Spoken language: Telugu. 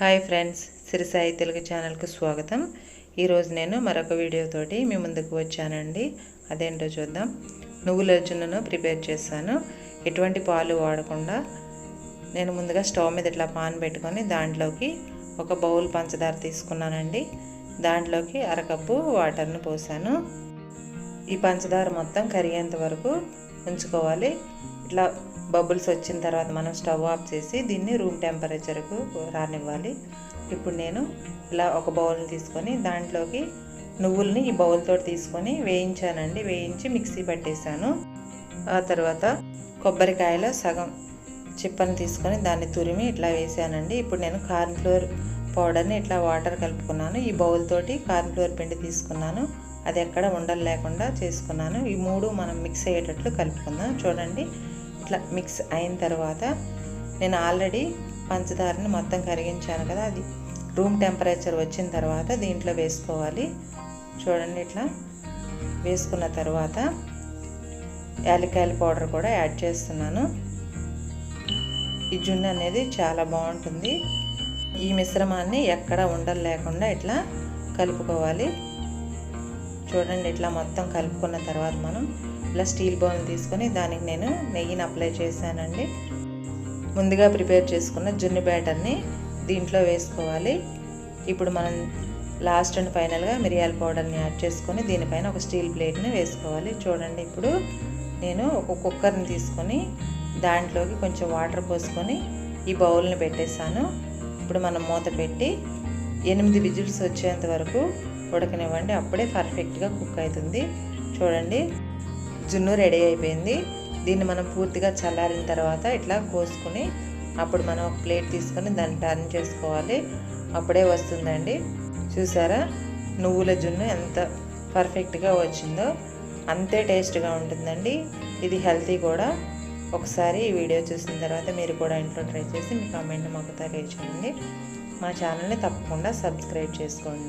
హాయ్ ఫ్రెండ్స్ సిరిసాయి తెలుగు ఛానల్కి స్వాగతం. ఈరోజు నేను మరొక వీడియోతోటి మీ ముందుకు వచ్చానండి. అదేంటో చూద్దాం. నువ్వుల జున్నును ప్రిపేర్ చేశాను. ఎటువంటి పాలు వాడకుండా నేను ముందుగా స్టవ్ మీద ఇట్లా పాన్ పెట్టుకొని దాంట్లోకి ఒక బౌల్ పంచదార తీసుకున్నానండి. దాంట్లోకి అరకప్పు వాటర్ను పోసాను. ఈ పంచదార మొత్తం కరిగేంత వరకు ఉంచుకోవాలి. ఇట్లా బబుల్స్ వచ్చిన తర్వాత మనం స్టవ్ ఆఫ్ చేసి దీన్ని రూమ్ టెంపరేచర్కు రానివ్వాలి. ఇప్పుడు నేను ఇలా ఒక బౌల్ని తీసుకొని దాంట్లోకి నువ్వుల్ని ఈ బౌల్తో తీసుకొని వేయించానండి. వేయించి మిక్సీ పట్టేశాను. ఆ తర్వాత కొబ్బరికాయలో సగం చిప్పని తీసుకొని దాన్ని తురిమి ఇట్లా వేసానండి. ఇప్పుడు నేను కార్న్ఫ్లోర్ పౌడర్ని ఇట్లా వాటర్ కలుపుకున్నాను. ఈ బౌల్ తోటి కార్న్ఫ్లోర్ పిండి తీసుకున్నాను. అది ఎక్కడ ఉండలు లేకుండా చేసుకున్నాను. ఈ మూడు మనం మిక్స్ అయ్యేటట్లు కలుపుకుందాం. చూడండి. ఇట్లా మిక్స్ అయిన తర్వాత నేను ఆల్రెడీ పంచదారని మొత్తం కరిగించాను కదా అది రూమ్ టెంపరేచర్ వచ్చిన తర్వాత దీంట్లో వేసుకోవాలి. చూడండి ఇట్లా వేసుకున్న తర్వాత యాలకాయల పౌడర్ కూడా యాడ్ చేస్తున్నాను. ఈ జున్ను అనేది చాలా బాగుంటుంది. ఈ మిశ్రమాన్ని ఎక్కడ ఉండలు లేకుండా ఇట్లా కలుపుకోవాలి. చూడండి ఇట్లా మొత్తం కలుపుకున్న తర్వాత మనం ఇలా స్టీల్ బౌల్ తీసుకొని దానికి నేను నెయ్యిని అప్లై చేశానండి. ముందుగా ప్రిపేర్ చేసుకున్న జున్ను బ్యాటర్ని దీంట్లో వేసుకోవాలి. ఇప్పుడు మనం లాస్ట్ అండ్ ఫైనల్గా మిరియాల పౌడర్ని యాడ్ చేసుకొని దీనిపైన ఒక స్టీల్ ప్లేట్ని వేసుకోవాలి. చూడండి ఇప్పుడు నేను ఒక కుక్కర్ని తీసుకొని దాంట్లోకి కొంచెం వాటర్ పోసుకొని ఈ బౌల్ని పెట్టేశాను. ఇప్పుడు మనం మూత పెట్టి ఎనిమిది విజిల్స్ వచ్చేంత వరకు ఉడకనివ్వండి. అప్పుడే పర్ఫెక్ట్గా కుక్ అవుతుంది. చూడండి. జున్ను రెడీ అయిపోయింది. దీన్ని మనం పూర్తిగా చల్లారిన తర్వాత ఇట్లా కోసుకుని అప్పుడు మనం ఒక ప్లేట్ తీసుకొని దాన్ని టర్న్ చేసుకోవాలి. అప్పుడే వస్తుందండి. చూసారా? నువ్వుల జున్ను ఎంత పర్ఫెక్ట్గా వచ్చిందో. అంతే టేస్ట్గా ఉంటుందండి. ఇది హెల్తీ కూడా. ఒకసారి ఈ వీడియో చూసిన తర్వాత మీరు కూడా ఇంట్లో ట్రై చేసి మీ కామెంట్ మాకు తెలియచేయండి. మా ఛానల్ని తప్పకుండా సబ్స్క్రైబ్ చేసుకోండి.